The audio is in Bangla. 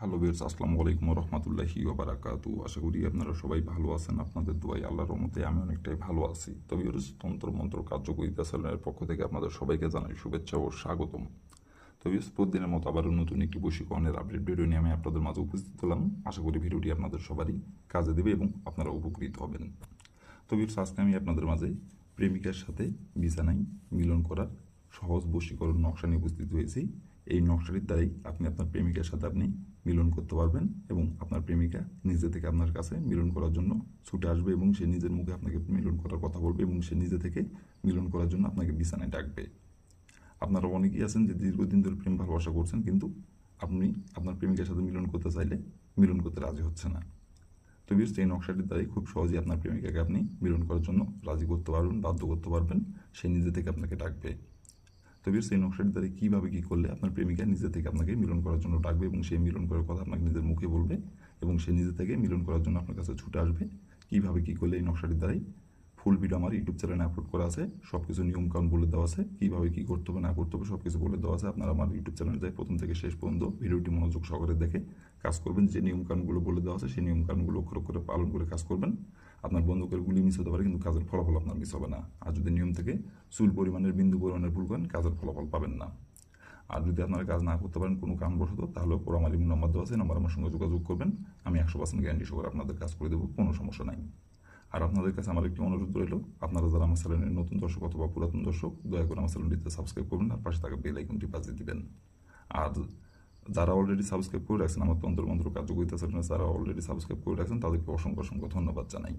হ্যালো বিয়ার্স আসসালামু আলাইকুম রহমতুল্লাহি ওবারাকাতু আশা করি আপনারা সবাই ভালো আছেন, আপনাদের দোয়াই আল্লাহর রহমতে আমি অনেকটাই ভালো আছি। তো বিয়ার্স তন্ত্র মন্ত্র কার্যকরিতা চ্যানেলের পক্ষ থেকে আপনাদের সবাইকে জানাই শুভেচ্ছা ও স্বাগতম। তো বিয়ার্স প্রতিদিনের মতো আবারও নতুন একটি বশীকরণের আপডেট ভিডিও নিয়ে আমি আপনাদের মাঝে উপস্থিত হলাম। আশা করি ভিডিওটি আপনাদের সবারই কাজে দেবে এবং আপনারা উপকৃত হবেন। তো বিয়ার্স আজকে আমি আপনাদের মাঝে প্রেমিকার সাথে বিছানায় মিলন করার সহজ বশীকরণ নকশা নিয়ে উপস্থিত হয়েছি। এই নকশাটির দ্বারাই আপনি আপনার প্রেমিকার সাথে আপনি মিলন করতে পারবেন এবং আপনার প্রেমিকা নিজে থেকে আপনার কাছে মিলন করার জন্য ছুটে আসবে এবং সে নিজের মুখে আপনাকে মিলন করার কথা বলবে এবং সে নিজে থেকে মিলন করার জন্য আপনাকে বিছানায় ডাকবে। আপনারা অনেকেই আছেন যে দীর্ঘদিন ধরে প্রেম ভালোবাসা করছেন কিন্তু আপনি আপনার প্রেমিকার সাথে মিলন করতে চাইলে মিলন করতে রাজি হচ্ছে না। তো বিয়ার্স এই নকশাটির দ্বারাই খুব সহজেই আপনার প্রেমিকাকে আপনি মিলন করার জন্য রাজি করতে পারবেন, বাধ্য করতে পারবেন। সে নিজে থেকে আপনাকে ডাকবে। তো বিয়ার্স এই নকশাটির দ্বারা কীভাবে কী করলে আপনার প্রেমিকা নিজে থেকে আপনাকে মিলন করার জন্য ডাকবে এবং সেই মিলন করার কথা আপনাকে নিজের মুখে বলবে এবং সে নিজে থেকে মিলন করার জন্য আপনার কাছে ছুটে আসবে? কীভাবে কী করলে এই নকশাটির দ্বারাই ফুল ভিডিও আমার ইউটিউব চ্যানেলে আপলোড করা আছে? সব কিছু নিয়মকানুন বলে দেওয়া আছে। কীভাবে কী করতে হবে, না করতে হবে সব কিছু বলে দেওয়া আছে। আপনারা আমার ইউটিউব চ্যানেলে যাই প্রথম থেকে শেষ পর্যন্ত ভিডিওটি মনোযোগ সহকারে দেখে কাজ করবেন। যে নিয়মকানুনগুলো বলে দেওয়া আছে, সেই নিয়মকানুনগুলো অক্ষর করে পালন করে কাজ করবেন। আপনার বন্ধুকের গুলি মিস হতে পারে, কিন্তু কাজের ফলাফল আপনার মিস হবে না। আর যদি নিয়ম থেকে, চুল পরিমাণের বিন্দু পরিমাণের ভুল করেন, কাজের ফলাফল পাবেন না। আর যদি আপনারা কাজ না করতে পারেন, কোনো কারণবশত আমার ইমেল নাম্বার দেওয়া আছে নাম্বার আমার সঙ্গে যোগাযোগ করবেন। আমি একশো পার্সেন্ট গ্যারান্টি সহকারে আপনাদের কাজ করে দেবো, কোনো সমস্যা নাই। আর আপনাদের কাছে আমার একটি অনুরোধ রইল, আপনারা যারা আমার চ্যানেলের নতুন দর্শক অথবা পুরাতন দর্শক, দয়া করে আমার চ্যানেলটিতে সাবস্ক্রাইব করবেন আর পাশে থাকা বেল আইকনটি বাজিয়ে দিবেন। আর যারা অলরেডি সাবস্ক্রাইব করে রাখছেন, আমার তন্ত্র মন্ত্র কার্যকরিতা চ্যানেলে যারা অলরেডি সাবস্ক্রাইব করে রাখছেন, তাদেরকে অসংখ্য অসংখ্য ধন্যবাদ জানাই।